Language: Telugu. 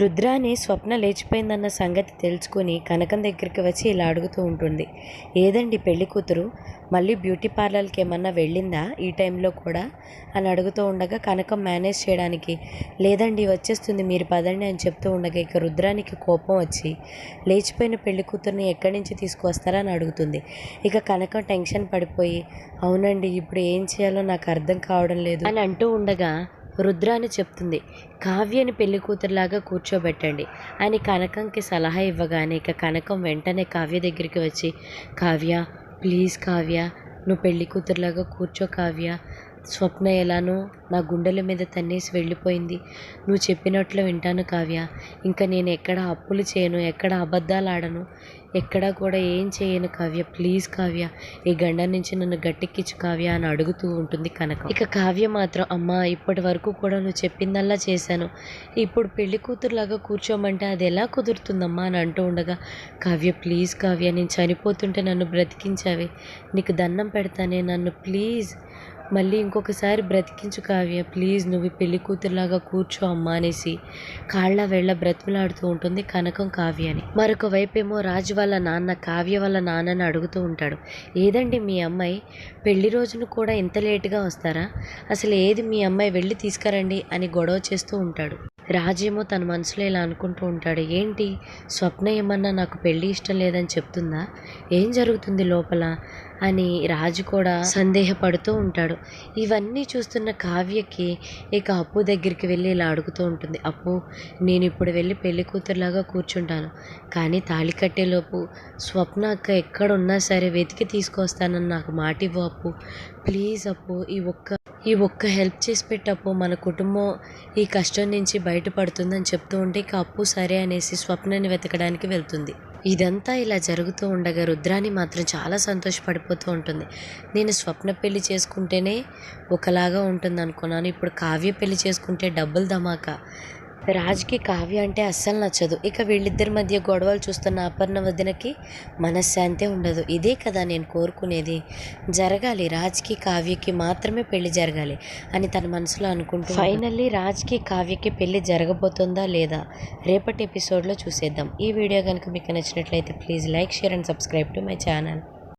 రుద్రాని స్వప్న లేచిపోయిందన్న సంగతి తెలుసుకుని కనకం దగ్గరికి వచ్చి ఇలా అడుగుతూ ఉంటుంది. ఏదండి పెళ్ళి కూతురు? మళ్ళీ బ్యూటీ పార్లర్కి ఏమన్నా వెళ్ళిందా ఈ టైంలో కూడా? అని అడుగుతూ ఉండగా కనకం మేనేజ్ చేయడానికి లేదండి వచ్చేస్తుంది మీరు పదండి అని చెప్తూ ఉండగా ఇక రుద్రానికి కోపం వచ్చి లేచిపోయిన పెళ్ళి కూతుర్ని ఎక్కడి నుంచి తీసుకువస్తారా? అని అడుగుతుంది. ఇక కనకం టెన్షన్ పడిపోయి అవునండి ఇప్పుడు ఏం చేయాలో నాకు అర్థం కావడం లేదు అని అంటూ ఉండగా రుద్రాని చెప్తుంది. కావ్యని పెళ్ళి కూతురులాగా కూర్చోబెట్టండి. అని కనకంకి సలహా ఇవ్వగానే ఇక కనకం వెంటనే కావ్య దగ్గరికి వచ్చి కావ్య ప్లీజ్ కావ్య నువ్వు పెళ్ళి కూతురులాగా కూర్చో కావ్య. స్వప్న ఎలానో నా గుండెల మీద తన్నేసి వెళ్ళిపోయింది. నువ్వు చెప్పినట్లు వింటాను కావ్య. ఇంకా నేను ఎక్కడ అప్పులు చేయను ఎక్కడ అబద్ధాలు ఆడను ఎక్కడా కూడా ఏం చేయను కావ్య. ప్లీజ్ కావ్య ఈ గండ నుంచి నన్ను గట్టెక్కించు కావ్య అని అడుగుతూ ఉంటుంది కనక. ఇక కావ్య మాత్రం అమ్మా ఇప్పటి వరకు కూడా నువ్వు చెప్పిందల్లా చేశాను. ఇప్పుడు పెళ్ళి కూతురులాగా కూర్చోమంటే అది ఎలా కుదురుతుందమ్మా అని అంటూ ఉండగా కావ్య ప్లీజ్ కావ్య నేను చనిపోతుంటే నన్ను బ్రతికించావే. నీకు దండం పెడతానే నన్ను ప్లీజ్. మళ్ళీ ఇంకొకసారి బ్రతికించు కావ్య ప్లీజ్ నువ్వు పెళ్ళి కూతురులాగా కూర్చో అమ్మా అనేసి కాళ్ళ వెళ్ళ బ్రతిమలాడుతూ ఉంటుంది కనకం కావ్యని. మరొక వైపేమో రాజు వాళ్ళ నాన్న కావ్య వాళ్ళ నాన్నని అడుగుతూ ఉంటాడు. ఏదండి మీ అమ్మాయి? పెళ్ళి రోజున కూడా ఇంత లేటుగా వస్తారా? అసలు ఏది మీ అమ్మాయి వెళ్ళి తీసుకురండి అని గొడవ చేస్తూ ఉంటాడు. రాజేమో తన మనసులో ఇలా అనుకుంటూ ఉంటాడు. ఏంటి? స్వప్న ఏమన్నా నాకు పెళ్ళి ఇష్టం లేదని చెప్తుందా? ఏం జరుగుతుంది లోపల? అని రాజు కూడా సందేహపడుతూ ఉంటాడు. ఇవన్నీ చూస్తున్న కావ్యకి ఇక అప్పు దగ్గరికి వెళ్ళి ఇలా అడుగుతూ ఉంటుంది. అప్పు నేను ఇప్పుడు వెళ్ళి పెళ్ళి కూతురులాగా కూర్చుంటాను. కానీ తాళి కట్టేలోపు స్వప్న అక్క ఎక్కడున్నా సరే వెతికి తీసుకొస్తానని నాకు మాట ఇవ్వు అప్పు. ప్లీజ్ అప్పు ఈ ఒక్క ఈ ఒక్క హెల్ప్ చేసి పెట్టప్పు మన కుటుంబం ఈ కష్టం నుంచి బయటపడుతుందని చెప్తూ ఉంటే ఇక అప్పు సరే అనేసి స్వప్నని వెతకడానికి వెళ్తుంది. ఇదంతా ఇలా జరుగుతూ ఉండగా రుద్రాని మాత్రం చాలా సంతోషపడిపోతూ ఉంటుంది. నేను స్వప్న పెళ్ళి చేసుకుంటేనే ఒకలాగా ఉంటుంది అనుకున్నాను ఇప్పుడు కావ్య పెళ్ళి చేసుకుంటే డబ్బులు ధమాకా. రాజ్కి కావ్య అంటే అస్సలు నచ్చదు. ఇక వీళ్ళిద్దరి మధ్య గొడవలు చూస్తున్న అపర్ణ వదినకి మనశ్శాంతి ఉండదు. ఇదే కదా నేను కోరుకునేది. జరగాలి. రాజ్కి కావ్యకి మాత్రమే పెళ్ళి జరగాలి అని తన మనసులో అనుకుంటూ ఫైనల్లీ రాజ్కి కావ్యకి పెళ్ళి జరగబోతుందా లేదా రేపటి ఎపిసోడ్లో చూసేద్దాం. ఈ వీడియో కనుక మీకు నచ్చినట్లయితే please like share and subscribe to my channel.